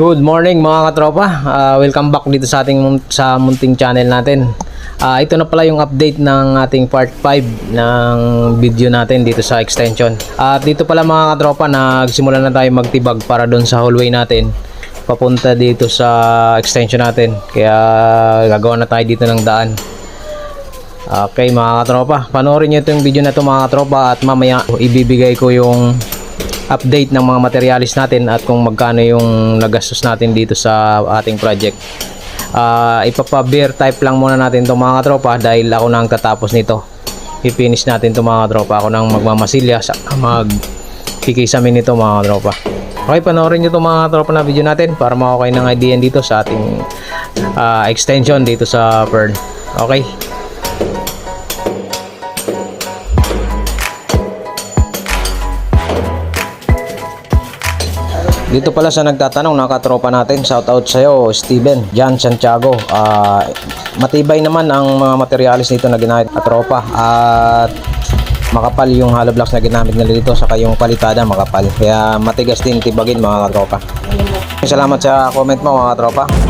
Good morning mga katropa. Ah, welcome back dito sa ating sa munting channel natin. Ah, ito na pala yung update ng ating part 5 ng video natin dito sa extension. At dito pala mga katropa nagsimula na tayo magtibag para doon sa hallway natin papunta dito sa extension natin. Kaya gagawa na tayo dito ng daan. Okay mga katropa, panoorin nyo itong video na to mga katropa at mamaya ibibigay ko yung update ng mga materialis natin at kung magkano yung nagastos natin dito sa ating project. Ah, ipapa-beer type lang muna natin itong mga katropa dahil ako nang tatapos nito. I-finish natin itong mga katropa. Ako nang magmamasilya sa mag kikisamin nito mga katropa. Okay, panoorin nyo itong mga katropa na video natin para makakuha ng idea dito sa ating ah, extension dito sa Pearl. Okay. Dito pala sa nagtatanong, nakatropa natin. Shout out sa'yo, Steven, Jan Santiago. Ah, matibay naman ang mga materialis nito na ginamit at tropa. At makapal yung hollow blocks na ginamit nila dito saka yung palitada makapal. Kaya matigas din tibagin mga katropa. Salamat sa comment mo mga katropa.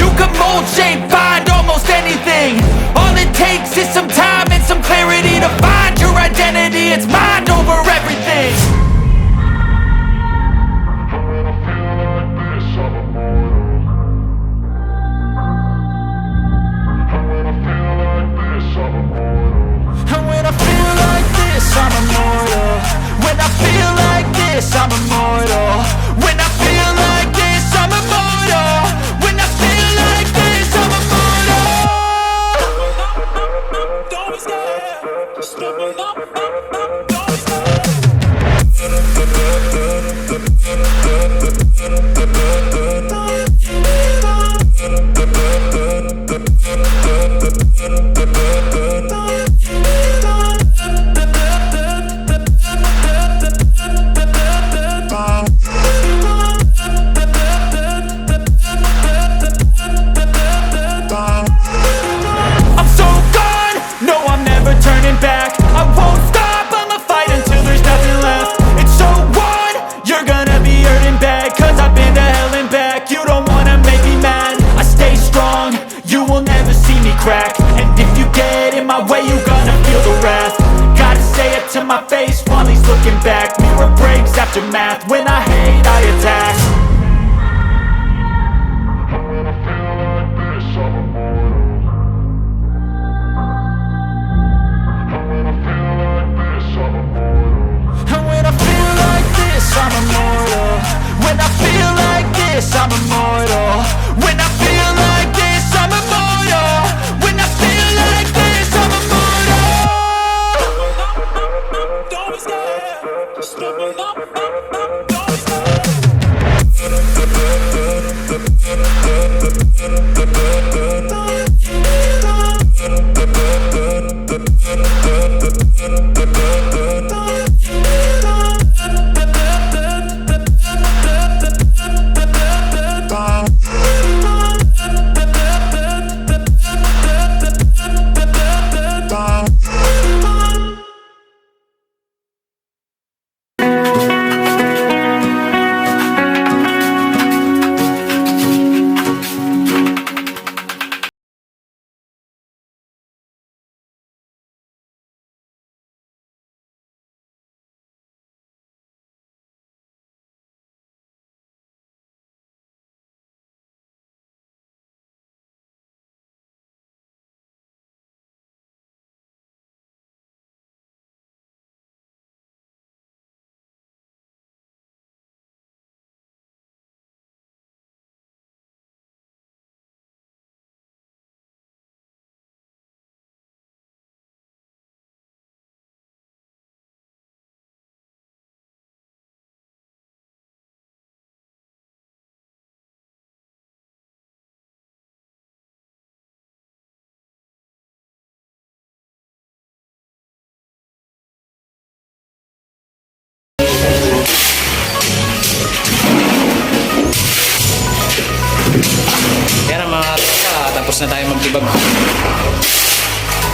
You can mold, shape, find almost anything. All it takes is some time and some clarity To find your identity, it's mind over everything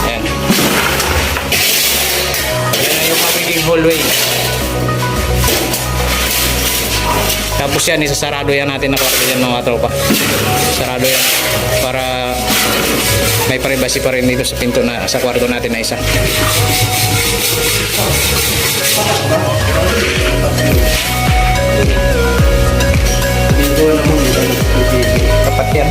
Ayan. Yan na yung magiging hallway. Tapos yan, isasarado yan natin na kwarto yan mga tropa. Sarado yan para may privacy pa rin dito sa pinto na sa kwarto natin na isa. Tapat yan.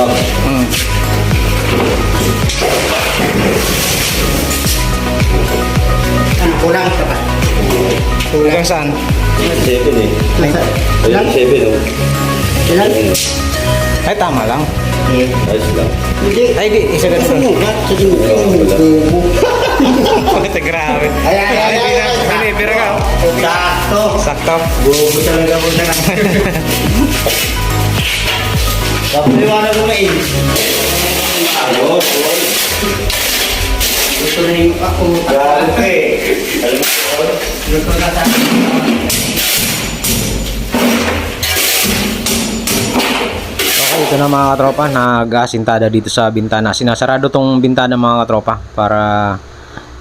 Mm. Ano, kulang ka ba? Hanggang saan? Seven eh. Ilan? Ayun, seven oh. Ilan? Ay, tama lang. Ayos lang. Hindi. Ay, di. Isa. Sumulat sa dinuto. Pagkita grabe. Ay, ay, ay, ay, ay. Hindi, pero ka. Sakto. Sakto. Bobo talaga mo na. Tapos liwanag mo main. Ayos, boy. Gusto na yung ako. Grabe. Alam mo, Gusto na sa Okay, ito na mga katropa, nag-asintada dito sa bintana. Sinasarado tong bintana mga katropa para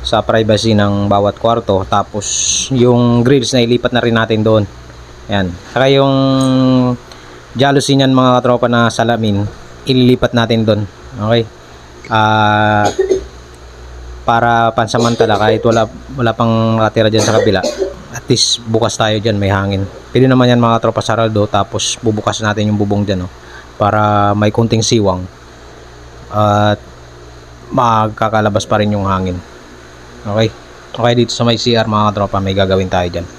sa privacy ng bawat kwarto. Tapos yung grills na ilipat na rin natin doon. Yan. Saka yung jealousy niyan mga katropa na salamin, ililipat natin doon. Okay? Ah para pansamantala kahit wala wala pang nakatira diyan sa kabila at least bukas tayo diyan may hangin. Pwede naman yan mga tropa saraldo tapos bubukas natin yung bubong diyan no para may kunting siwang at magkakalabas pa rin yung hangin. Okay? Okay dito sa may CR mga tropa may gagawin tayo diyan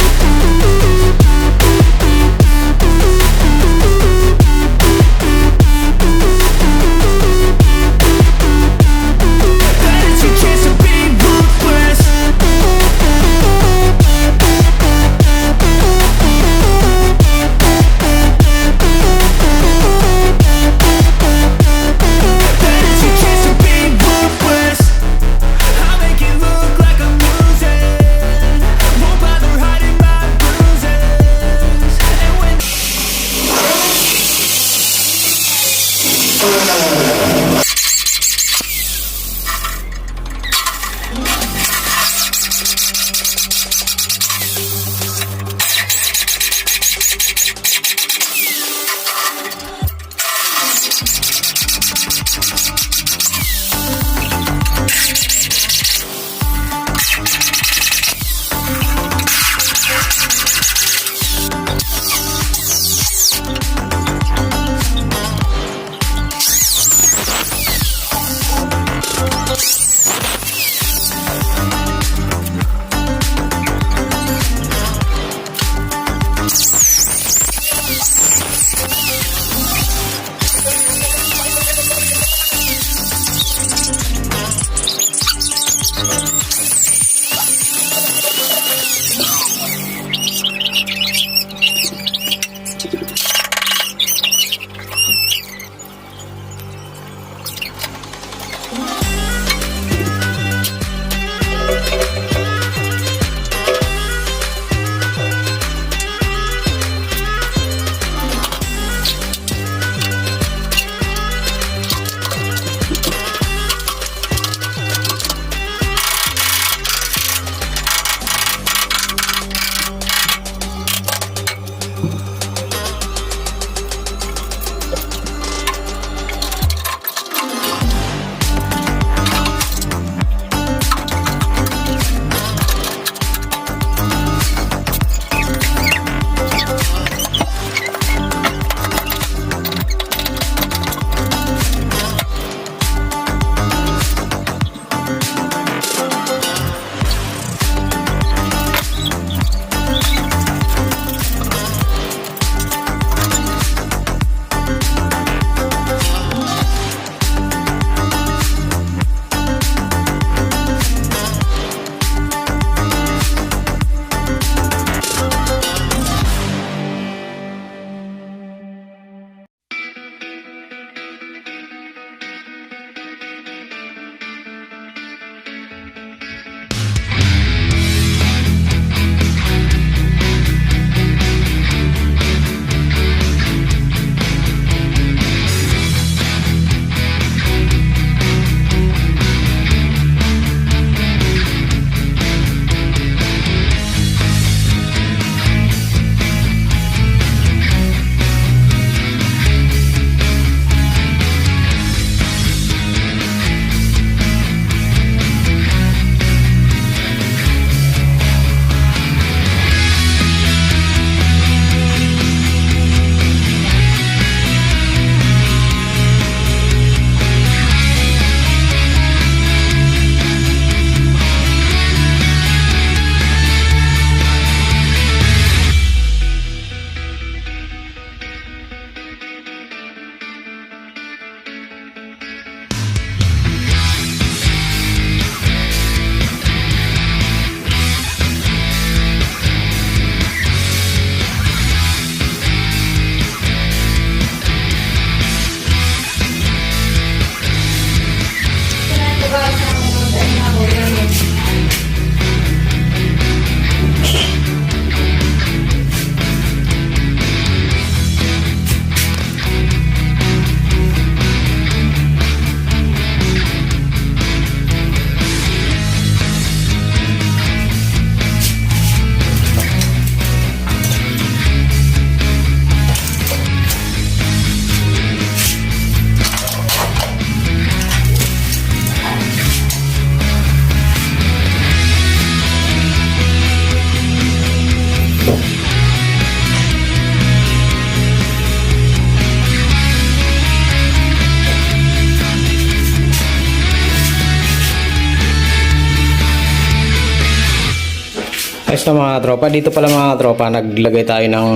Ayos na mga tropa. Dito pala mga tropa, naglagay tayo ng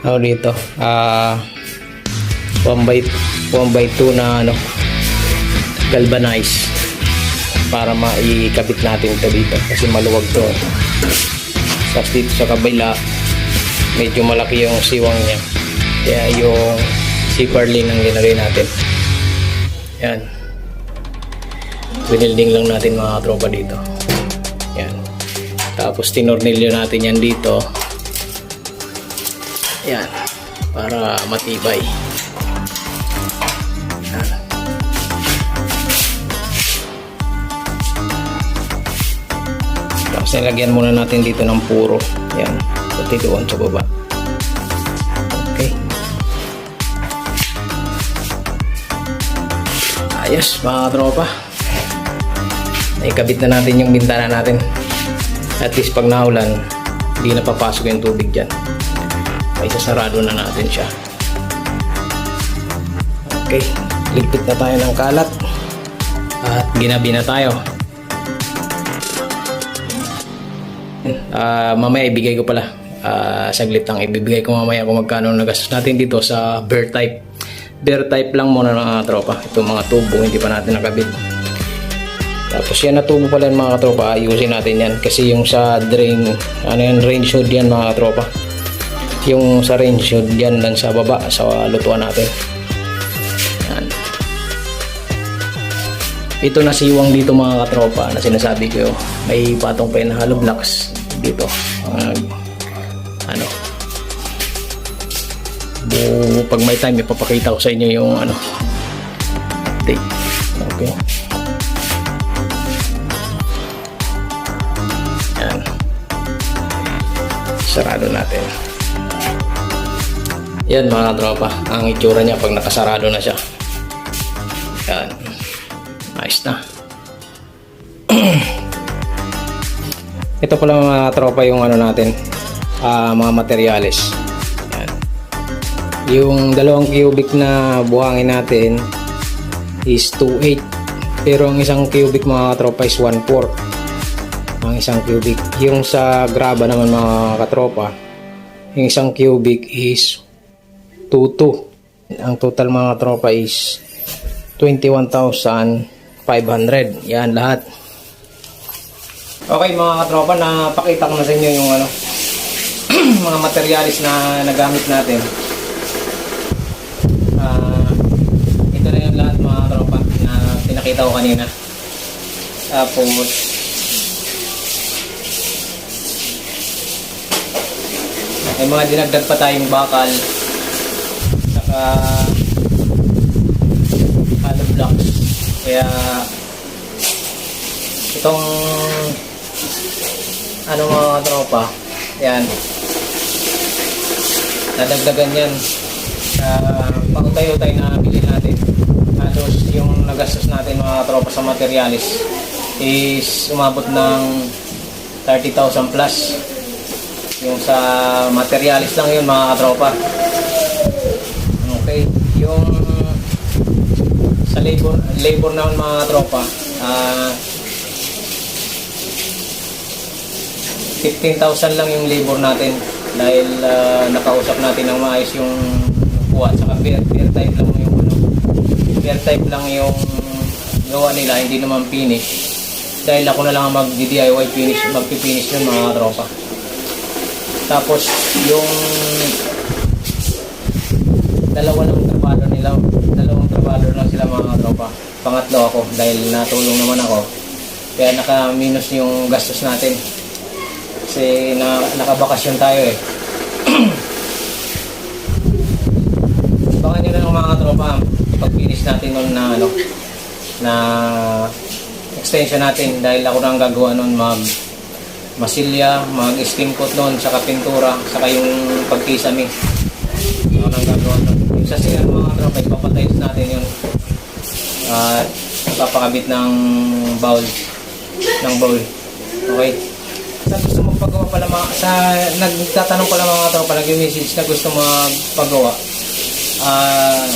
ano dito, ah 1 by 1 by 2 na ano galvanize para maikabit natin ito dito kasi maluwag to. Tapos dito sa kabila medyo malaki yung siwang niya. Kaya yung lane ang linagay natin. Yan. Binilding lang natin mga tropa dito. Tapos tinornilyo natin yan dito. Yan. Para matibay. Tapos nilagyan muna natin dito ng puro. Yan. Pati doon sa baba. Okay. Ayos mga tropa. Naikabit na natin yung bintana natin. At least pag naulan, hindi na papasok yung tubig dyan. May sasarado na natin siya. Okay, ligpit na tayo ng kalat. At ginabi na tayo. Ah, mamaya ibigay ko pala. Ah, saglit lang ibibigay ko mamaya kung magkano nagastos natin dito sa bear type. Bear type lang muna ng mga tropa. Itong mga tubo hindi pa natin nakabit. Tapos yan na tubo pala mga katropa, ayusin natin yan. Kasi yung sa drain, ano yan, range hood yan mga katropa. Yung sa range hood yan lang sa baba, sa lutuan natin. Yan. Ito na siwang dito mga katropa na sinasabi ko. May patong pa yung hollow blocks dito. Mga, ano. Bu, pag may time, ipapakita ko sa inyo yung ano. Update. Okay. Sarado natin. Yan mga tropa. Ang itsura niya pag nakasarado na siya. Yan. Nice na. Ito pala mga tropa yung ano natin. ah, mga materyales. Yan. Yung dalawang cubic na buhangin natin is 2.8. Pero ang isang cubic mga tropa is 1.4 ang isang cubic. Yung sa graba naman mga katropa, yung isang cubic is 2.2. Ang total mga tropa is 21,500. Yan lahat. Okay mga katropa, napakita ko na sa inyo yung ano, mga materialis na nagamit natin. Ah, ito na yung lahat mga katropa na pinakita ko kanina. Tapos, may mga dinagdag pa tayong bakal. Saka hollow blocks. Kaya itong ano mga tropa yan. Nadagdagan yan. Sa pangutay-utay na bili natin. Halos yung nagastos natin mga tropa sa materialis is umabot ng 30,000 plus yung sa materialis lang yun mga katropa. Okay. Yung sa labor, labor naman mga katropa, ah 15,000 lang yung labor natin dahil ah, nakausap natin ng maayos yung kuha saka beer, beer type lang yung ano beer type lang yung gawa nila hindi naman finish dahil ako na lang ang mag DIY finish magpi-finish yun mga katropa tapos yung dalawa lang trabaho nila, dalawang trabaho lang sila mga tropa. Pangatlo ako dahil natulong naman ako. Kaya naka-minus yung gastos natin. Kasi na, nakabakasyon tayo eh. Abangan nyo na ng mga tropa pag finish natin nun na ano na extension natin dahil ako nang gagawa nun mag masilya, mag-skin coat noon, saka pintura, saka yung pagkisame. Ako nang gagawa nun. Yung sa siya mga tropa, ipapatayos natin yun. At papakabit ng bowl. Ng bowl. Okay? Sa gusto magpagawa pala mga, sa nagtatanong pala mga tropa, nag-message na gusto magpagawa. Ah,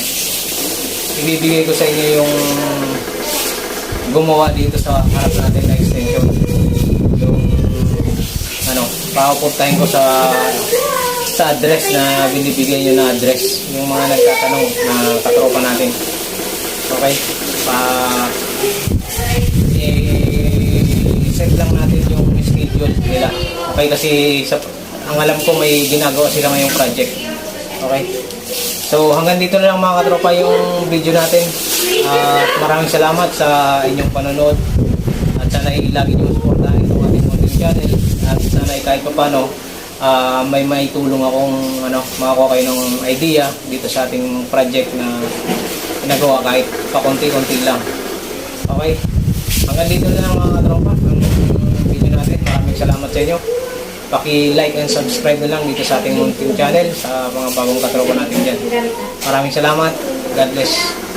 ibibigay ko sa inyo yung gumawa dito sa harap natin na extension yung papupuntahin ko sa sa address na binibigay nyo na address. Yung mga nagtatanong na katropa natin. Okay? Pa i-set lang natin yung schedule nila. Okay? Kasi sa, ang alam ko may ginagawa sila ngayong project. Okay? So hanggang dito na lang mga katropa yung video natin. At maraming salamat sa inyong panonood. At sana ay lagi nyo suportahan itong ating content channel. At sana kahit pa paano ah, may maitulong akong ano, makakuha kayo ng idea dito sa ating project na ginagawa kahit pakunti-kunti lang. Okay? Hanggang dito na lang mga katropa. Ang video natin. Maraming salamat sa inyo. Paki-like and subscribe na lang dito sa ating munting channel sa mga bagong katropa natin dyan. Maraming salamat. God bless.